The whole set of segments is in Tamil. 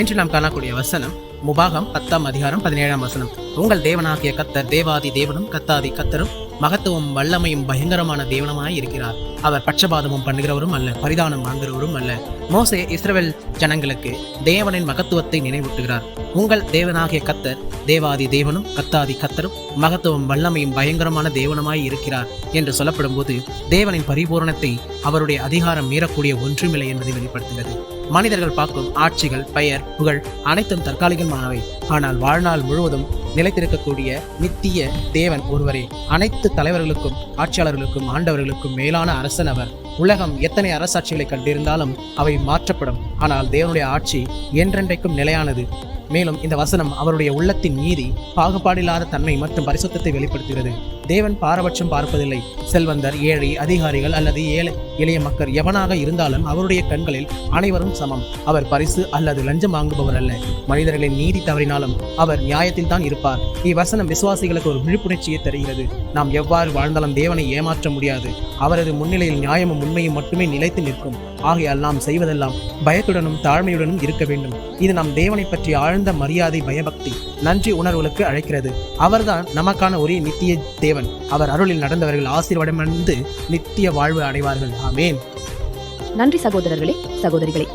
இன்று நாம் காணக்கூடிய வசனம் முபாகம் பத்தாம் அதிகாரம் பதினேழாம் வசனம். உங்கள் தேவனாகிய கத்தர் தேவாதி தேவனும் கத்தாதி கத்தரும் மகத்துவம் வல்லமையும் பயங்கரமான தேவனமாய் இருக்கிறார். அவர் பட்சபாதமும் பண்ணுகிறவரும் அல்ல பரிதானம் வாங்குகிறவரும் அல்ல. மோசே இஸ்ரவேல் ஜனங்களுக்கு தேவனின் மகத்துவத்தை நினைவூட்டுகிறார். உங்கள் தேவனாகிய கத்தர் தேவாதி தேவனும் கத்தாதி கத்தரும் மகத்துவம் வல்லமையும் பயங்கரமான தேவனமாய் இருக்கிறார் என்று சொல்லப்படும் போது தேவனின் பரிபூரணத்தை அவருடைய அதிகாரம் மீறக்கூடிய ஒன்றுமில்லை என்பதை வெளிப்படுத்துகிறது. மனிதர்கள் பார்க்கும் ஆட்சிகள் பெயர் புகழ் அனைத்தும் தற்காலிகமானவை ஆனால் வாழ்நாள் முழுவதும் நிலைத்திருக்கக்கூடிய நித்திய தேவன் ஒருவரே. அனைத்து தலைவர்களுக்கும் ஆட்சியாளர்களுக்கும் ஆண்டவர்களுக்கும் மேலான அரசன் அவர். உலகம் எத்தனை அரசாட்சிகளை கண்டிருந்தாலும் அவை மாற்றப்படும். ஆனால் தேவனுடைய ஆட்சி என்றென்றைக்கும் நிலையானது. மேலும் இந்த வசனம் அவருடைய உள்ளத்தின் நீதி பாகுபாடில்லாத தன்மை மற்றும் பரிசுத்தத்தை வெளிப்படுத்துகிறது. தேவன் பாரபட்சம் பார்ப்பதில்லை. செல்வந்தர் ஏழை அதிகாரிகள் அல்லது ஏழை இளைய மக்கள் எவனாக இருந்தாலும் அவருடைய கண்களில் அனைவரும் சமம். அவர் பரிசு அல்லது லஞ்சம் வாங்குபவர் அல்ல. மனிதர்களின் நீதி தவறினாலும் அவர் நியாயத்தில் தான் இருப்பார். இவ்வசனம் விசுவாசிகளுக்கு ஒரு விழிப்புணர்ச்சியை தருகிறது. நாம் எவ்வாறு வாழ்ந்தாலும் தேவனை ஏமாற்ற முடியாது. அவரது முன்னிலையில் நியாயமும் உண்மையும் மட்டுமே நிலைத்து நிற்கும். ஆகையால் நாம் செய்வதெல்லாம் பயத்துடனும் தாழ்மையுடனும் இருக்க வேண்டும். இது நாம் தேவனை பற்றி ஆழ்ந்த மரியாதை பயபக்தி நன்றி உணர்வுகளுக்கு அழைக்கிறது. அவர்தான் நமக்கான ஒரே நித்திய தேவன். அவர் அருளில் நடந்தவர்கள் ஆசீர்வாதமடைந்து நித்திய வாழ்வு அடைவார்கள். ஆமேன். நன்றி சகோதரர்களே சகோதரிகளே.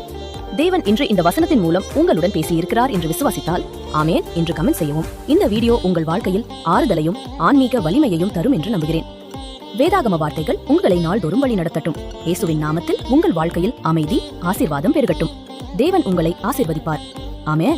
தேவன் இன்று இந்த வசனத்தின் மூலம் உங்களுடன் பேசியிருக்கிறார் என்று விசுவாசித்தால் ஆமேன் என்று கமெண்ட் செய்யவும். இந்த வீடியோ உங்கள் வாழ்க்கையில் ஆறுதலையும் ஆன்மீக வலிமையையும் தரும் என்று நம்புகிறேன். வேதாகம வார்த்தைகள் உங்களை நாள்தோறும் வழி நடத்தட்டும். இயேசுவின் நாமத்தில் உங்கள் வாழ்க்கையில் அமைதி ஆசீர்வாதம் பெருகட்டும். தேவன் உங்களை ஆசீர்வதிப்பார். ஆமே